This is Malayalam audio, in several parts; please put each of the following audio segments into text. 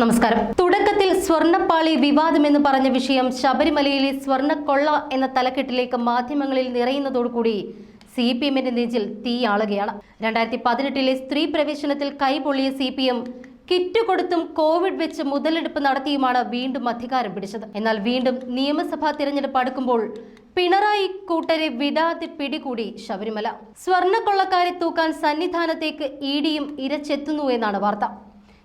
നമസ്കാരം. തുടക്കത്തിൽ സ്വർണപ്പാളി വിവാദമെന്ന് പറഞ്ഞ വിഷയം ശബരിമലയിലെ സ്വർണക്കൊള്ള എന്ന തലക്കെട്ടിലേക്ക് മാധ്യമങ്ങളിൽ നിറയുന്നതോടുകൂടി സി പി എമ്മിന്റെ നെഞ്ചിൽ തീയാളുകയാണ് രണ്ടായിരത്തി പതിനെട്ടിലെ സ്ത്രീ പ്രവേശനത്തിൽ കൈപൊള്ളിയ സി പി എം കിറ്റ് കൊടുത്തും കോവിഡ് വെച്ച് മുതലെടുപ്പ് നടത്തിയുമാണ് വീണ്ടും അധികാരം പിടിച്ചത്. എന്നാൽ വീണ്ടും നിയമസഭാ തിരഞ്ഞെടുപ്പ് അടുക്കുമ്പോൾ പിണറായി കൂട്ടരെ വിടാതെ പിടികൂടി ശബരിമല. സ്വർണക്കൊള്ളക്കാരെ തൂക്കാൻ സന്നിധാനത്തേക്ക് ഇ ഡിയും ഇരച്ചെത്തുന്നു എന്നാണ് വാർത്ത.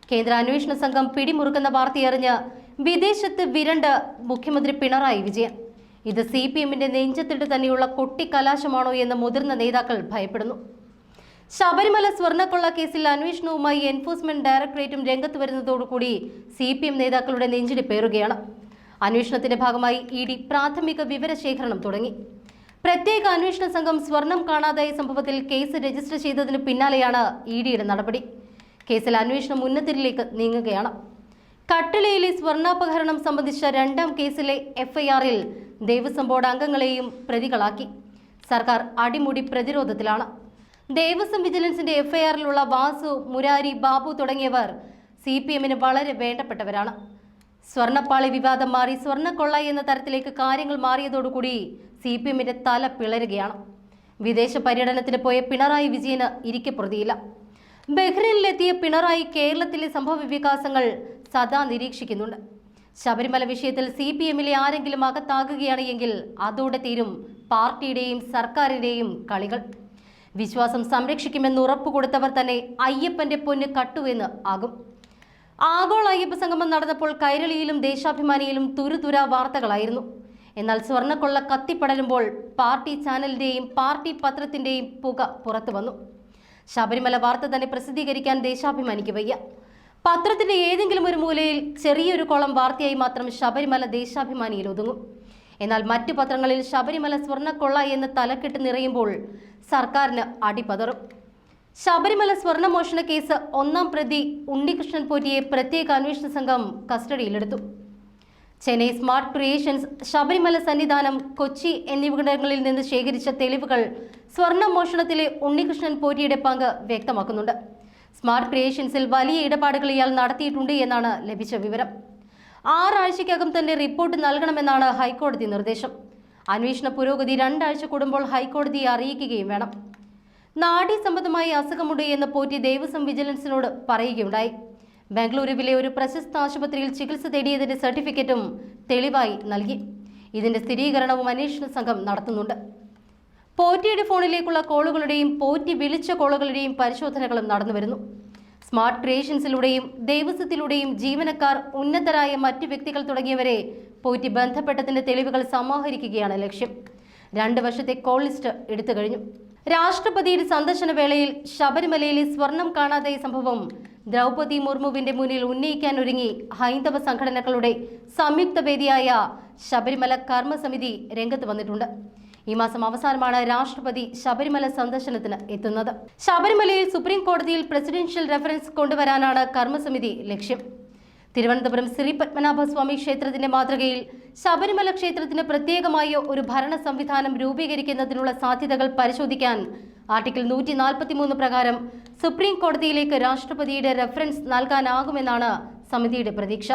കേന്ദ്ര അന്വേഷണ സംഘം പിടിമുറുക്കുന്ന വാർത്തയറിഞ്ഞ് വിദേശത്ത് വിരണ്ട് മുഖ്യമന്ത്രി പിണറായി വിജയൻ. ഇത് സി പി എമ്മിന്റെ നെഞ്ചത്തിട്ട് തന്നെയുള്ള കൊട്ടിക്കലാശമാണോ എന്ന് മുതിർന്ന നേതാക്കൾ ഭയപ്പെടുന്നു. ശബരിമല സ്വർണക്കൊള്ള കേസിൽ അന്വേഷണവുമായി എൻഫോഴ്സ്മെന്റ് ഡയറക്ടറേറ്റും രംഗത്ത് വരുന്നതോടുകൂടി സി പി എം നേതാക്കളുടെ നെഞ്ചിടിപ്പേറുകയാണ് അന്വേഷണത്തിന്റെ ഭാഗമായി ഇ ഡി പ്രാഥമിക വിവരശേഖരണം തുടങ്ങി. പ്രത്യേക അന്വേഷണ സംഘം സ്വർണം കാണാതായ സംഭവത്തിൽ കേസ് രജിസ്റ്റർ ചെയ്തതിന് പിന്നാലെയാണ് ഇ ഡിയുടെ നടപടി. കേസിൽ അന്വേഷണം ഉന്നതരിലേക്ക് നീങ്ങുകയാണ്. കട്ടിളയിലെ സ്വർണാപഹരണം സംബന്ധിച്ച രണ്ടാം കേസിലെ എഫ്ഐആറിൽ ദേവസ്വം ബോർഡ് അംഗങ്ങളെയും പ്രതികളാക്കി. സർക്കാർ അടിമുടി പ്രതിരോധത്തിലാണ്. ദേവസ്വം വിജിലൻസിന്റെ എഫ്ഐആറിലുള്ള വാസു മുരാരി ബാബു തുടങ്ങിയവർ സി പി എമ്മിന് വളരെ വേണ്ടപ്പെട്ടവരാണ്. സ്വർണപ്പാളി വിവാദം മാറി സ്വർണക്കൊള്ള എന്ന തരത്തിലേക്ക് കാര്യങ്ങൾ മാറിയതോടുകൂടി സി പി എമ്മിന്റെ തല പിളരുകയാണ്. വിദേശ പര്യടനത്തിന് പോയ പിണറായി വിജയന് ഇരിക്കപ്രതിയില്ല ബഹ്റൈനിലെത്തിയ പിണറായി കേരളത്തിലെ സംഭവ വികാസങ്ങൾ സദാ നിരീക്ഷിക്കുന്നുണ്ട്. ശബരിമല വിഷയത്തിൽ സി പി എമ്മിലെ ആരെങ്കിലും അകത്താകുകയാണ് എങ്കിൽ അതോടെ തീരും പാർട്ടിയുടെയും സർക്കാരിന്റെയും കളികൾ. വിശ്വാസം സംരക്ഷിക്കുമെന്ന് ഉറപ്പ് കൊടുത്തവർ തന്നെ അയ്യപ്പന്റെ പൊന്ന് കട്ടുവെന്ന് ആകും. ആഗോള അയ്യപ്പ സംഗമം നടന്നപ്പോൾ കൈരളിയിലും ദേശാഭിമാനിയിലും തുരുതുര വാർത്തകളായിരുന്നു. എന്നാൽ സ്വർണക്കൊള്ള കത്തിപ്പടരുമ്പോൾ പാർട്ടി ചാനലിന്റെയും പാർട്ടി പത്രത്തിന്റെയും പുക പുറത്തു വന്നു ശബരിമല വാർത്ത തന്നെ പ്രസിദ്ധീകരിക്കാൻ ദേശാഭിമാനിക്ക് വയ്യ. പത്രത്തിന്റെ ഏതെങ്കിലും ഒരു മൂലയിൽ ചെറിയൊരു കോളം വാർത്തയായി മാത്രം ശബരിമല ദേശാഭിമാനിയിൽ ഒതുങ്ങും. എന്നാൽ മറ്റു പത്രങ്ങളിൽ ശബരിമല സ്വർണക്കൊള്ള എന്ന് തലക്കെട്ട് നിറയുമ്പോൾ സർക്കാരിന് അടിപതറും. ശബരിമല സ്വർണമോഷണ കേസ് ഒന്നാം പ്രതി ഉണ്ണികൃഷ്ണൻ പോറ്റിയെ പ്രത്യേക അന്വേഷണ സംഘം കസ്റ്റഡിയിലെടുത്തു. ചെന്നൈ സ്മാർട്ട് ക്രിയേഷൻസ് ശബരിമല സന്നിധാനം കൊച്ചി എന്നിവിടങ്ങളിൽ നിന്ന് ശേഖരിച്ച തെളിവുകൾ സ്വർണ മോഷണത്തിലെ ഉണ്ണികൃഷ്ണൻ പോറ്റിയുടെ പങ്ക് വ്യക്തമാക്കുന്നുണ്ട്. സ്മാർട്ട് ക്രിയേഷൻസിൽ വലിയ ഇടപാടുകൾ ഇയാൾ നടത്തിയിട്ടുണ്ട് എന്നാണ് ലഭിച്ച വിവരം. ആറാഴ്ചയ്ക്കകം തന്നെ റിപ്പോർട്ട് നൽകണമെന്നാണ് ഹൈക്കോടതി നിർദ്ദേശം. അന്വേഷണ പുരോഗതി രണ്ടാഴ്ച കൂടുമ്പോൾ ഹൈക്കോടതിയെ അറിയിക്കുകയും വേണം. നാടി സംബന്ധമായി അസുഖമുണ്ട് എന്ന് പോറ്റി ദേവസ്വം വിജിലൻസിനോട് പറയുകയുണ്ടായി. ബംഗളൂരുവിലെ ഒരു പ്രശസ്ത ആശുപത്രിയിൽ ചികിത്സ തേടിയതിന്റെ സർട്ടിഫിക്കറ്റും തെളിവായി നൽകി. ഇതിന്റെ സ്ഥിരീകരണവും അന്വേഷണ സംഘം നടത്തുന്നുണ്ട്. പോറ്റിയുടെ ഫോണിലേക്കുള്ള കോളുകളുടെയും പോറ്റി വിളിച്ച കോളുകളുടെയും പരിശോധനകളും നടന്നുവരുന്നു. സ്മാർട്ട് ക്രിയേഷൻസിലൂടെയും ദേവസ്വത്തിലൂടെയും ജീവനക്കാർ ഉന്നതരായ മറ്റു വ്യക്തികൾ തുടങ്ങിയവരെ പോറ്റി ബന്ധപ്പെട്ടതിന്റെ തെളിവുകൾ സമാഹരിക്കുകയാണ് ലക്ഷ്യം. രണ്ട് വർഷത്തെ കോൾ ലിസ്റ്റ് എടുത്തു കഴിഞ്ഞു. രാഷ്ട്രപതിയുടെ സന്ദർശന വേളയിൽ ശബരിമലയിലെ സ്വർണം കാണാതായ സംഭവം ദ്രൗപതി മുർമുവിന്റെ മുന്നിൽ ഉന്നയിക്കാൻ ഒരുങ്ങി ഹൈന്ദവ സംഘടനകളുടെ സംയുക്ത വേദിയായ ശബരിമല കർമ്മസമിതി രംഗത്ത് വന്നിട്ടുണ്ട്. ഈ മാസം അവസാനമാണ് രാഷ്ട്രപതി ശബരിമല സന്ദർശനത്തിന് എത്തുന്നത്. ശബരിമലയിൽ സുപ്രീം കോടതിയിൽ പ്രസിഡൻഷ്യൽ റെഫറൻസ് കൊണ്ടുവരാനാണ് കർമ്മസമിതി ലക്ഷ്യം. തിരുവനന്തപുരം ശ്രീ പത്മനാഭസ്വാമി ക്ഷേത്രത്തിന്റെ മാതൃകയിൽ ശബരിമല ക്ഷേത്രത്തിന് പ്രത്യേകമായ ഒരു ഭരണ സംവിധാനം രൂപീകരിക്കുന്നതിനുള്ള സാധ്യതകൾ പരിശോധിക്കാൻ ആർട്ടിക്കിൾ നൂറ്റി നാൽപ്പത്തിമൂന്ന് പ്രകാരം സുപ്രീം കോടതിയിലേക്ക് രാഷ്ട്രപതിയുടെ റെഫറൻസ് നൽകാനാകുമെന്നാണ് സമിതിയുടെ പ്രതീക്ഷ.